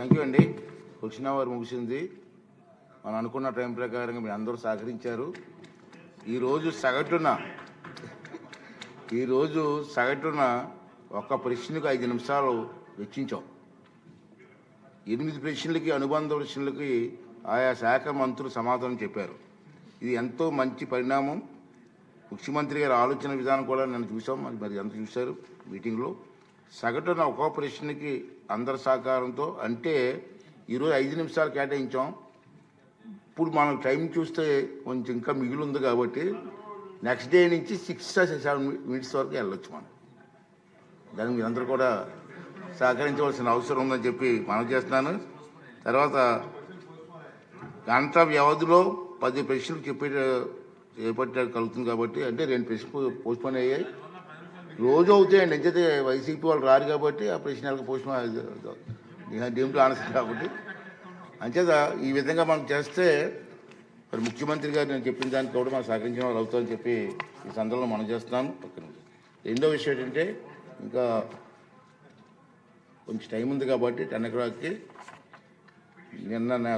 Thank you అండి question hour ముగిసింది. మనం అనుకున్న టైం ప్రకారంగా మీరు అందరూ సహకరించారు. ఈరోజు సగటున ఈరోజు సగటున ఒక్క ప్రశ్నకు ఐదు నిమిషాలు వెచ్చించాం. ఎనిమిది ప్రశ్నలకి అనుబంధ ప్రశ్నలకి ఆయా శాఖ మంత్రులు సమాధానం చెప్పారు. ఇది ఎంతో మంచి పరిణామం. ముఖ్యమంత్రి గారి ఆలోచన విధానం కూడా నేను చూసాం మరి మరి ఎంత చూశారు మీటింగ్లో. సగటున ఒక్కో ప్రశ్నకి అందరి సహకారంతో అంటే ఈరోజు ఐదు నిమిషాలు కేటాయించాం. ఇప్పుడు మనం టైం చూస్తే కొంచెం ఇంకా మిగిలి ఉంది కాబట్టి నెక్స్ట్ డే నుంచి సిక్స్ సెవెన్ మినిట్స్ వరకు వెళ్ళొచ్చు మనం. దానికి మీరందరూ కూడా సహకరించవలసిన అవసరం ఉందని చెప్పి మనం చేస్తున్నాను. తర్వాత గంట వ్యవధిలో పది ప్రశ్నలు చెప్పే చేపట్టే కలుగుతుంది కాబట్టి అంటే రెండు ప్రశ్నలు పోస్ట్పోన్ అయ్యాయి. రోజు అవుతాయండి ఎంచైతే వైసీపీ వాళ్ళు రారు కాబట్టి ఆ ప్రశ్నలకు పోషణ దీంట్లో ఆన్సర్ కాబట్టి. అంచేత ఈ విధంగా మనం చేస్తే మరి ముఖ్యమంత్రి గారు నేను చెప్పిన దానికి కూడా మనం సహకరించిన వాళ్ళు అవుతామని చెప్పి ఈ సందర్భంలో మనం చేస్తున్నాను పక్కన రెండో విషయం ఏంటంటే ఇంకా కొంచెం టైం ఉంది కాబట్టి టెన్ ఓ క్లాక్కి నిన్న నా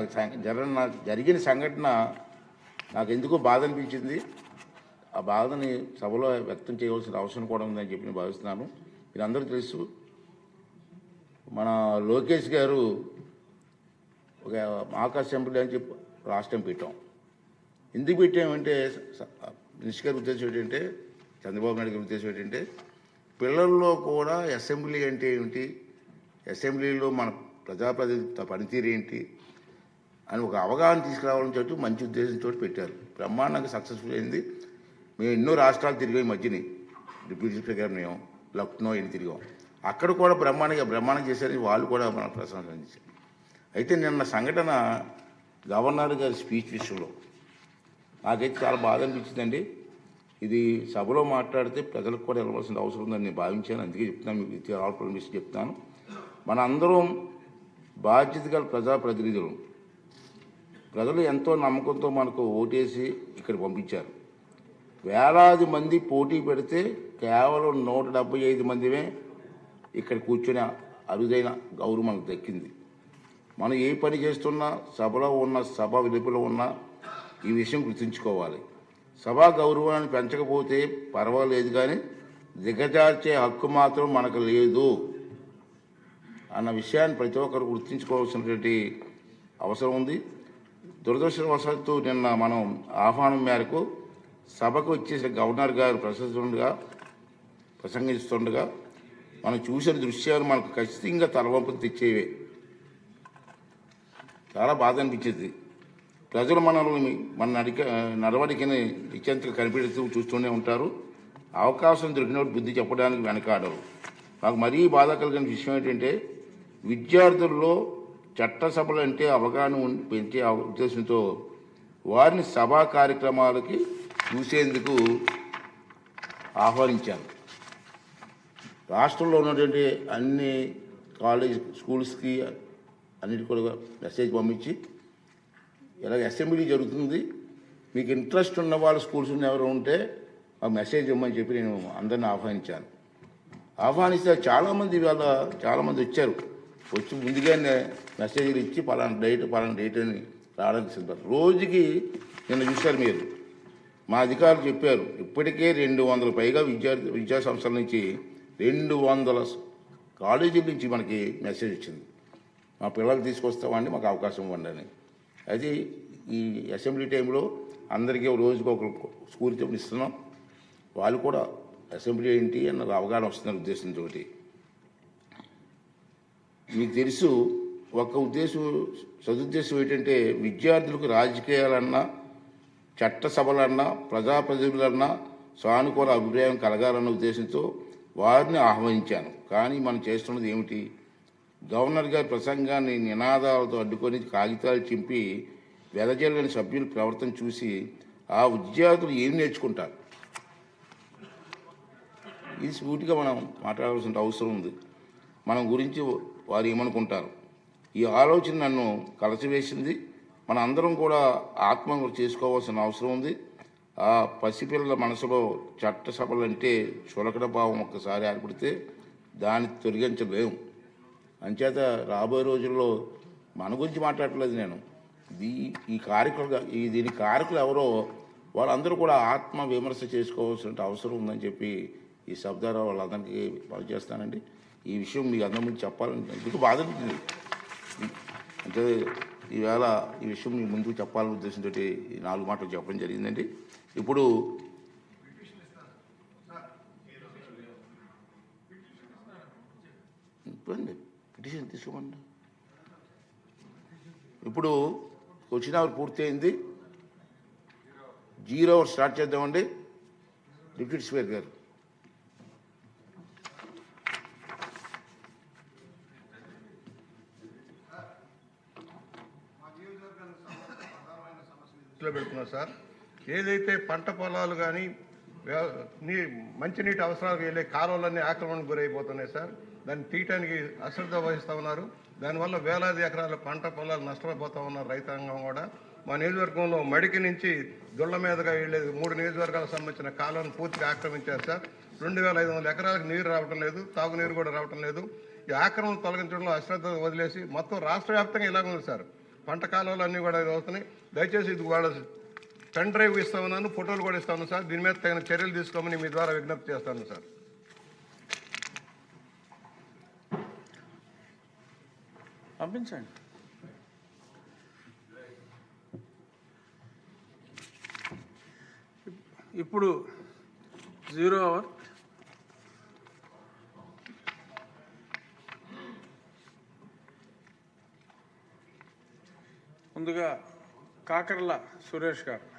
నా- జరిగిన సంఘటన నాకు ఎందుకో బాధ అనిపించింది. ఆ బాధని సభలో వ్యక్తం చేయవలసిన అవసరం కూడా ఉందని చెప్పి నేను భావిస్తున్నాను. మీరందరూ తెలుసు మన లోకేష్ గారు ఒక ఆకాశ అసెంబ్లీ అని చెప్పి రాష్ట్రం పెట్టాం. ఎందుకు పెట్టామంటే స- మినిస్టర్ గారి ఉద్దేశం ఏంటంటే చంద్రబాబు నాయుడు గారి ఉద్దేశం ఏంటంటే పిల్లల్లో కూడా అసెంబ్లీ అంటే ఏమిటి అసెంబ్లీలో మన ప్రజాప్రతినిధి పనితీరు ఏంటి అని ఒక అవగాహన తీసుకురావాలని చెప్పి మంచి ఉద్దేశంతో పెట్టారు. బ్రహ్మాండంగా సక్సెస్ఫుల్ అయింది. మేము ఎన్నో రాష్ట్రాలు తిరిగాం ఈ మధ్యని. డిప్యూటీ స్పీకర్ మేము లక్నో ఇన్ని తిరిగాం. అక్కడ కూడా బ్రహ్మాండంగా బ్రహ్మాండం చేశారని వాళ్ళు కూడా మన అందించారు. అయితే నిన్న సంఘటన గవర్నర్ గారి స్పీచ్ విషయంలో నాకైతే చాలా బాధ అనిపించిందండి. ఇది సభలో మాట్లాడితే ప్రజలకు కూడా వెళ్ళవలసిన అవసరం ఉందని నేను భావించాను. అందుకే చెప్తున్నాను మీకు ఇది ఆల్ పర్మిషన్ చెప్తాను మన అందరం బాధ్యత గల ప్రజాప్రతినిధులు. ప్రజలు ఎంతో నమ్మకంతో మనకు ఓటేసి ఇక్కడ పంపించారు. వేలాది మంది పోటీ పెడితే కేవలం నూట డెబ్బై ఐదు మందిమే ఇక్కడ కూర్చుని అరుదైన గౌరవం మనకు దక్కింది. మనం ఏ పని చేస్తున్నా సభలో ఉన్న సభ వెలుపులో ఉన్న ఈ విషయం గుర్తుంచుకోవాలి. సభా గౌరవాన్ని పెంచకపోతే పర్వాలేదు కానీ దిగజార్చే హక్కు మాత్రం మనకు లేదు అన్న విషయాన్ని ప్రతి ఒక్కరు గుర్తుంచుకోవాల్సినటువంటి అవసరం ఉంది. దురదృష్టవశాత్తు నిన్న మనం ఆహ్వానం మేరకు సభకు వచ్చేసిన గవర్నర్ గారు ప్రసంగా ప్రసంగిస్తుండగా మనం చూసిన దృశ్యాలు మనకు ఖచ్చితంగా తలవంపులు తెచ్చేవే. చాలా బాధ అనిపించింది. ప్రజలు మనల్ని మన నడిక నడవడికని నిత్యంతగా కనిపెడుతూ చూస్తూనే ఉంటారు. అవకాశం దొరికినప్పుడు బుద్ధి చెప్పడానికి వెనకాడరు. నాకు మరీ బాధ కలిగిన విషయం ఏంటంటే విద్యార్థుల్లో చట్టసభలు అంటే అవగాహన పెంచే ఉద్దేశంతో వారిని సభా కార్యక్రమాలకి చూసేందుకు ఆహ్వానించాను రాష్ట్రంలో ఉన్నటువంటి అన్ని కాలేజ్ స్కూల్స్కి అన్నిటి కూడా మెసేజ్ పంపించి ఇలాగ అసెంబ్లీ జరుగుతుంది. మీకు ఇంట్రెస్ట్ ఉన్న వాళ్ళ స్కూల్స్ ఎవరు ఉంటే ఆ మెసేజ్ ఇవ్వమని చెప్పి నేను అందరిని ఆహ్వానించాను. ఆహ్వానిస్తే చాలామంది ఇవాళ చాలామంది వచ్చారు. వచ్చి ముందుగానే మెసేజ్లు ఇచ్చి పలానా డేట్ పలానా డేట్ అని రావడానికి సిద్ధం రోజుకి నిన్న చూశారు మీరు. మా అధికారులు చెప్పారు ఇప్పటికే రెండు వందల పైగా విద్యార్థి విద్యా సంస్థల నుంచి రెండు వందల కాలేజీల నుంచి మనకి మెసేజ్ వచ్చింది. మా పిల్లలు తీసుకొస్తామండి మాకు అవకాశం ఇవ్వండి అని అది ఈ అసెంబ్లీ టైంలో అందరికీ రోజుకి ఒక స్కూల్ చెప్పి ఇస్తున్నాం. వాళ్ళు కూడా అసెంబ్లీ ఏంటి అన్న అవగాహన వస్తున్న ఉద్దేశంతో మీకు తెలుసు ఒక ఉద్దేశం సదుద్దేశం ఏంటంటే విద్యార్థులకు రాజకీయాలన్నా చట్టసభలన్నా ప్రజాప్రతినిధులన్నా సానుకూల అభిప్రాయం కలగాలన్న ఉద్దేశంతో వారిని ఆహ్వానించాను. కానీ మనం చేస్తున్నది ఏమిటి? గవర్నర్ గారి ప్రసంగాన్ని నినాదాలతో అడ్డుకొని కాగితాలు చింపి వెదజల్లని సభ్యుల ప్రవర్తన చూసి ఆ విద్యార్థులు ఏం నేర్చుకుంటారు? ఇది సూటిగా మనం మాట్లాడాల్సిన అవసరం ఉంది. మనం గురించి వారు ఏమనుకుంటారు? ఈ ఆలోచన నన్ను కలచివేసింది మన అందరం కూడా ఆత్మ చేసుకోవాల్సిన అవసరం ఉంది. ఆ పసిపిల్లల మనసులో చట్టసభలు అంటే చులకడ భావం ఒక్కసారి ఏర్పడితే దాన్ని తొలగించలేము. అంచేత రాబోయే రోజుల్లో మన గురించి మాట్లాడట్లేదు నేను. దీ ఈ కారకులు ఈ దీని కారకులు ఎవరో వాళ్ళందరూ కూడా ఆత్మ విమర్శ చేసుకోవాల్సిన అవసరం ఉందని చెప్పి ఈ శబ్దారా వాళ్ళందరికీ పనిచేస్తానండి ఈ విషయం మీకు అందరి ముందు చెప్పాలని ఎందుకు బాధ అంటే ఈవేళ ఈ విషయం మీ ముందుకు చెప్పాలనే ఉద్దేశంతో నాలుగు మాటలు చెప్పడం జరిగిందండి. ఇప్పుడు ఇప్పుడండి పిటిషన్ తీసుకోమండి. ఇప్పుడు వచ్చిన అవర్ పూర్తయింది. జీరో అవర్ స్టార్ట్ చేద్దామండి. డిప్యూటీ స్పీకర్ గారు. దృష్టిలో పెడుతున్నారు సార్. ఏదైతే పంట పొలాలు కానీ నీ మంచినీటి అవసరాలు వెళ్ళే కాలువలన్నీ ఆక్రమణకు గురైపోతున్నాయి సార్. దాన్ని తీయటానికి అశ్రద్ధ వహిస్తూ ఉన్నారు. దానివల్ల వేలాది ఎకరాల పంట పొలాలు నష్టపోతూ ఉన్నారు రైతాంగం కూడా. మా నియోజకవర్గంలో మడికి నుంచి దొళ్ళ మీదుగా వెళ్ళేది మూడు నియోజకవర్గాలకు సంబంధించిన కాలువను పూర్తిగా ఆక్రమించారు సార్. రెండు వేల ఐదు వందల ఎకరాలకు నీరు రావటం లేదు తాగునీరు కూడా రావటం లేదు. ఈ ఆక్రమణ తొలగించడంలో అశ్రద్ధ వదిలేసి మొత్తం రాష్ట్ర వ్యాప్తంగా ఇలాగ ఉంది సార్. పంట కాలువలు అన్నీ కూడా అవుతున్నాయి. దయచేసి ఇది వాళ్ళ పెన్ డ్రైవ్ ఇస్తా ఉన్నాను ఫోటోలు కూడా ఇస్తాను సార్. దీని మీద తగిన చర్యలు తీసుకోమని మీ ద్వారా విజ్ఞప్తి చేస్తాను సార్. పంపించండి. ఇప్పుడు జీరో అవర్ ముందుగా కాకర్ల సురేష్ గారు.